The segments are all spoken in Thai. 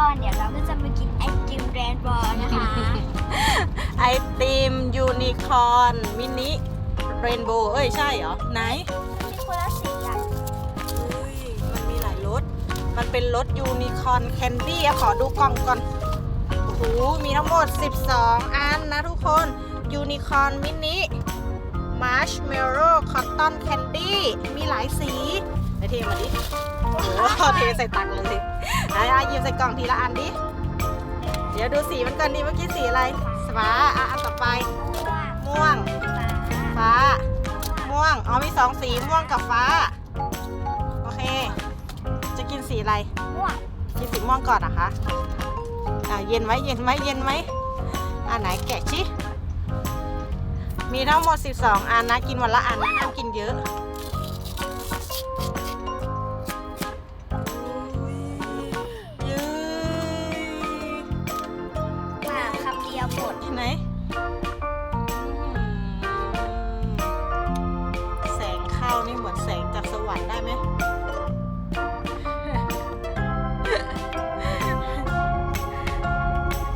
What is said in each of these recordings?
อร์เดี๋ยวเราก็จะมากินไอติมแรนด์บอลนะคะ ไอติมยูนิคอร์นมินิเรนโบว์เอ้ย ใช่เหรอ ไหนมีคนละสีอะอุ้ยมันมีหลายรสมันเป็นรสยูนิคอร์นแคนดี้อะขอดูกล่องก่อนโอ้โหมีทั้งหมด 12 อันนะทุกคนยูนิคอร์นมินิมาร์ชเมลโล่คอตตอนแคนดี้มีหลายสีไปเทมาดิโอ้โหเทใส่ตังค์เลย อะอะหยิบใส่กล่องทีละอันดิ เดี๋ยวดูสีมันก่อนดิเมื่อกี้สีอะไรฟ้าอะอันต่อไป ม่วง ฟ้า ม่วง อ๋อมีสองสีม่วงกับฟ้า โอเค จะกินสีอะไร ม่วง กินสีม่วงก่อนนะคะ อ่าเย็นไหมเย็นไหมเย็นไหมอ่าไหนแกะชิมีทั้งหมด 12 อันนะ กินวันละอันนะห้ามกินเยอะ ดียวหมดเห็นไหมอื้อหือแสงเข้านี่เหมือนแสงจากสวรรค์ได้ไหม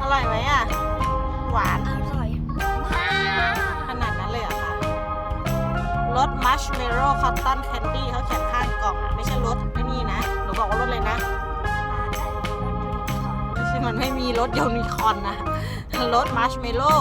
อร่อยไหมอะ หวานอร่อยมากขนาดนั้นเลยเหรอะคะรสมัชเมโล่คอตตอนแคนดี้เขาเขียน มันไม่มีรสยูนิคอร์นนะรสมัชเมโล่